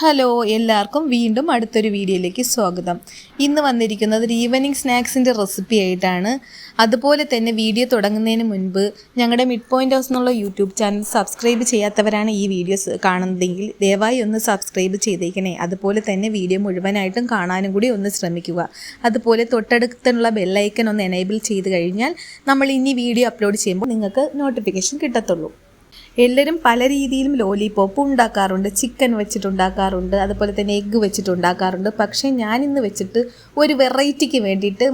Hello എല്ലാവർക്കും വീണ്ടും അടുത്തൊരു വീഡിയോയിലേക്ക് സ്വാഗതം. ഇന്ന് വന്നിരിക്കുന്നത് ഒരു ഈവനിങ് സ്നാക്സിന്റെ റെസിപ്പി ആയിട്ടാണ്. അതുപോലെ തന്നെ വീഡിയോ തുടങ്ങുന്നതിന് മുൻപ് ഞങ്ങളുടെ മിഡ് പോയിന്റ് ഹൗസ് എന്നുള്ള യൂട്യൂബ് ചാനൽ സബ്സ്ക്രൈബ് ചെയ്യാത്തവരാണ് ഈ വീഡിയോസ് കാണുന്നതെങ്കിൽ ദയവായി ഒന്ന് സബ്സ്ക്രൈബ് ചെയ്തേക്കണേ. അതുപോലെ തന്നെ വീഡിയോ മുഴുവനായിട്ടും കാണാനും കൂടി ഒന്ന് ശ്രമിക്കുക. അതുപോലെ തൊട്ടടുത്തുള്ള ബെല്ലൈക്കൻ ഒന്ന് എനേബിൾ ചെയ്ത് കഴിഞ്ഞാൽ നമ്മൾ ഇനി വീഡിയോ അപ്ലോഡ് ചെയ്യുമ്പോൾ നിങ്ങൾക്ക് നോട്ടിഫിക്കേഷൻ കിട്ടത്തുള്ളൂ. എല്ലാവരും പല രീതിയിലും ലോലിപോപ്പ് ഉണ്ടാക്കാറുണ്ട് ചിക്കൻ വെച്ചിട്ടുണ്ടാക്കാറുണ്ട് അതുപോലെ തന്നെ എഗ്ഗ് വെച്ചിട്ടുണ്ടാക്കാറുണ്ട്. പക്ഷേ ഞാൻ ഇന്ന് വെച്ചിട്ട് ഒരു വെറൈറ്റിക്ക് വേണ്ടിയിട്ട്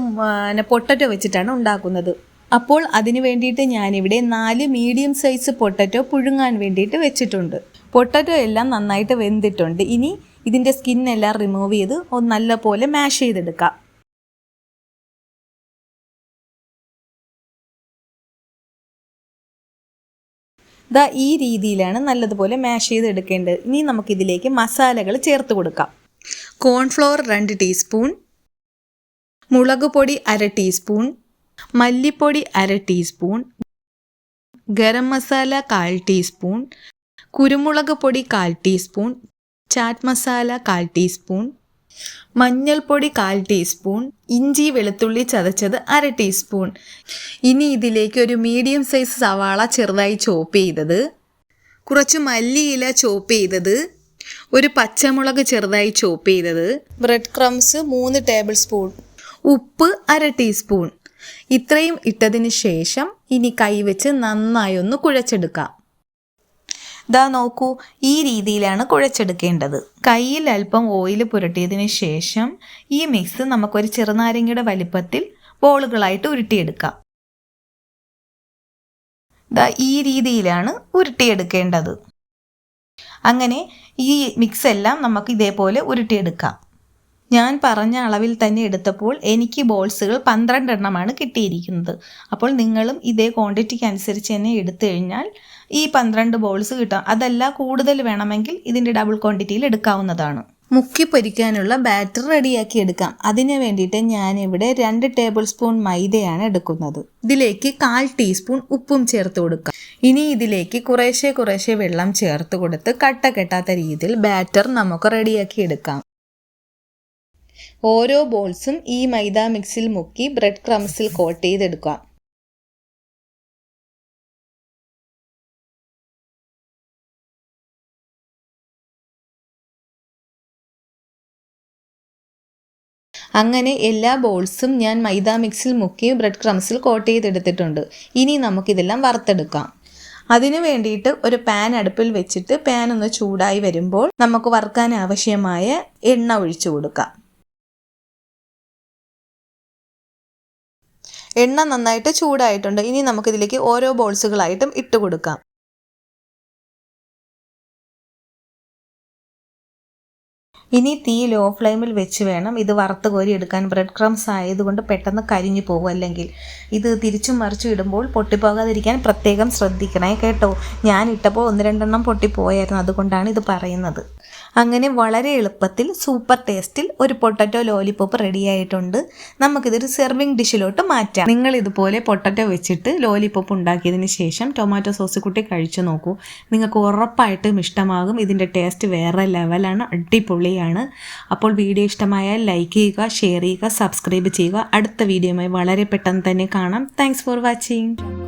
പൊട്ടറ്റോ വെച്ചിട്ടാണ് ഉണ്ടാക്കുന്നത്. അപ്പോൾ അതിന് വേണ്ടിയിട്ട് ഞാനിവിടെ നാല് മീഡിയം സൈസ് പൊട്ടറ്റോ പുഴുങ്ങാൻ വേണ്ടിയിട്ട് വെച്ചിട്ടുണ്ട്. പൊട്ടറ്റോ എല്ലാം നന്നായിട്ട് വെന്തിട്ടുണ്ട്. ഇനി ഇതിന്റെ സ്കിന്നെല്ലാം റിമൂവ് ചെയ്ത് നല്ലപോലെ മാഷ് ചെയ്തെടുക്കാം. ദാ ഈ രീതിയിലാണ് നല്ലതുപോലെ മാഷ് ചെയ്ത് എടുക്കേണ്ടത് ഇനി നമുക്കിതിലേക്ക് മസാലകൾ ചേർത്ത് കൊടുക്കാം. കോൺഫ്ലോർ രണ്ട് ടീസ്പൂൺ മുളക് പൊടി അര ടീസ്പൂൺ മല്ലിപ്പൊടി അര ടീസ്പൂൺ ഗരം മസാല കാൽ ടീസ്പൂൺ കുരുമുളക് പൊടി കാൽ ടീസ്പൂൺ ചാറ്റ് മസാല കാൽ ടീസ്പൂൺ മഞ്ഞൾപ്പൊടി കാൽ ടീസ്പൂൺ ഇഞ്ചി വെളുത്തുള്ളി ചതച്ചത് അര ടീസ്പൂൺ. ഇനി ഇതിലേക്ക് ഒരു മീഡിയം സൈസ് സവാള ചെറുതായി ചോപ്പ് ചെയ്തത്. കുറച്ച് മല്ലിയില ചോപ്പ് ചെയ്തത്. ഒരു പച്ചമുളക് ചെറുതായി ചോപ്പ് ചെയ്തത്. ബ്രെഡ് ക്രംസ് മൂന്ന് ടേബിൾ സ്പൂൺ. ഉപ്പ് അര ടീസ്പൂൺ. ഇത്രയും ഇട്ടതിന് ശേഷം ഇനി കൈവച്ച് നന്നായി ഒന്ന് കുഴച്ചെടുക്കാം. ദാ നോക്കൂ ഈ രീതിയിലാണ് കുഴച്ചെടുക്കേണ്ടത്. കയ്യിൽ അല്പം ഓയിൽ പുരട്ടിയതിന് ശേഷം ഈ മിക്സ് നമുക്കൊരു ചെറുനാരങ്ങയുടെ വലിപ്പത്തിൽ ബോളുകളായിട്ട് ഉരുട്ടിയെടുക്കാം. ദാ ഈ രീതിയിലാണ് ഉരുട്ടിയെടുക്കേണ്ടത്. അങ്ങനെ ഈ മിക്സ് എല്ലാം നമുക്ക് ഇതേപോലെ ഉരുട്ടിയെടുക്കാം. ഞാൻ പറഞ്ഞ അളവിൽ തന്നെ എടുത്തപ്പോൾ എനിക്ക് ബോൾസുകൾ പന്ത്രണ്ടെണ്ണമാണ് കിട്ടിയിരിക്കുന്നത്. അപ്പോൾ നിങ്ങളും ഇതേ ക്വാണ്ടിറ്റിക്ക് അനുസരിച്ച് തന്നെ എടുത്തു കഴിഞ്ഞാൽ ഈ പന്ത്രണ്ട് ബോൾസ് കിട്ടാം. അതല്ല കൂടുതൽ വേണമെങ്കിൽ ഇതിന്റെ ഡബിൾ ക്വാണ്ടിറ്റിയിൽ എടുക്കാവുന്നതാണ്. മുക്കി പൊരിക്കാനുള്ള ബാറ്റർ റെഡിയാക്കി എടുക്കാം. അതിന് വേണ്ടിയിട്ട് ഞാനിവിടെ രണ്ട് ടേബിൾ സ്പൂൺ മൈദയാണ് എടുക്കുന്നത്. ഇതിലേക്ക് കാൽ ടീസ്പൂൺ ഉപ്പും ചേർത്ത് കൊടുക്കാം. ഇനി ഇതിലേക്ക് കുറേശ്ശെ കുറേശ്ശെ വെള്ളം ചേർത്ത് കൊടുത്ത് കട്ട കെട്ടാത്ത രീതിയിൽ ബാറ്റർ നമുക്ക് റെഡിയാക്കി എടുക്കാം. ഓരോ ബോൾസും ഈ മൈദ മിക്സിൽ മുക്കി ബ്രെഡ് ക്രംസിൽ കോട്ട് ചെയ്തെടുക്കാം. അങ്ങനെ എല്ലാ ബോൾസും ഞാൻ മൈദ മിക്സിൽ മുക്കി ബ്രെഡ് ക്രംസിൽ കോട്ട് ചെയ്തെടുത്തിട്ടുണ്ട്. ഇനി നമുക്കിതെല്ലാം വറുത്തെടുക്കാം. അതിനു വേണ്ടിയിട്ട് ഒരു പാൻ അടുപ്പിൽ വെച്ചിട്ട് പാൻ ഒന്ന് ചൂടായി വരുമ്പോൾ നമുക്ക് വറുക്കാൻ ആവശ്യമായ എണ്ണ ഒഴിച്ചു കൊടുക്കാം. എണ്ണ നന്നായിട്ട് ചൂടായിട്ടുണ്ട്. ഇനി നമുക്കിതിലേക്ക് ഓരോ ബോൾസുകളായിട്ടും ഇട്ട് കൊടുക്കാം. ഇനി തീ ലോ ഫ്ലെയിമിൽ വെച്ച് വേണം ഇത് വറുത്ത് കോരി എടുക്കാൻ. ബ്രെഡ് ക്രംസ് ആയതുകൊണ്ട് പെട്ടെന്ന് കരിഞ്ഞു പോകും. അല്ലെങ്കിൽ ഇത് തിരിച്ചും മറിച്ചും ഇടുമ്പോൾ പൊട്ടിപ്പോകാതിരിക്കാൻ പ്രത്യേകം ശ്രദ്ധിക്കണേ കേട്ടോ. ഞാൻ ഇട്ടപ്പോൾ ഒന്ന് രണ്ടെണ്ണം പൊട്ടിപ്പോയായിരുന്നു. അതുകൊണ്ടാണ് ഇത് പറയുന്നത്. അങ്ങനെ വളരെ എളുപ്പത്തിൽ സൂപ്പർ ടേസ്റ്റിൽ ഒരു പൊട്ടറ്റോ ലോലിപോപ്പ് റെഡിയായിട്ടുണ്ട്. നമുക്കിതൊരു സെർവിങ് ഡിഷിലോട്ട് മാറ്റാം. നിങ്ങൾ ഇതുപോലെ പൊട്ടറ്റോ വെച്ചിട്ട് ലോലിപോപ്പ് ഉണ്ടാക്കിയതിന് ശേഷം ടൊമാറ്റോ സോസ് കൂട്ടി കഴിച്ചു നോക്കൂ. നിങ്ങൾക്ക് ഉറപ്പായിട്ടും ഇഷ്ടമാകും. ഇതിന്റെ ടേസ്റ്റ് വേറെ ലെവലാണ്. അടിപൊളിയാണ്. അപ്പോൾ വീഡിയോ ഇഷ്ടമായാൽ ലൈക്ക് ചെയ്യുക ഷെയർ ചെയ്യുക സബ്സ്ക്രൈബ് ചെയ്യുക. അടുത്ത വീഡിയോയുമായി വളരെ പെട്ടെന്ന് തന്നെ കാണാം. Thanks for watching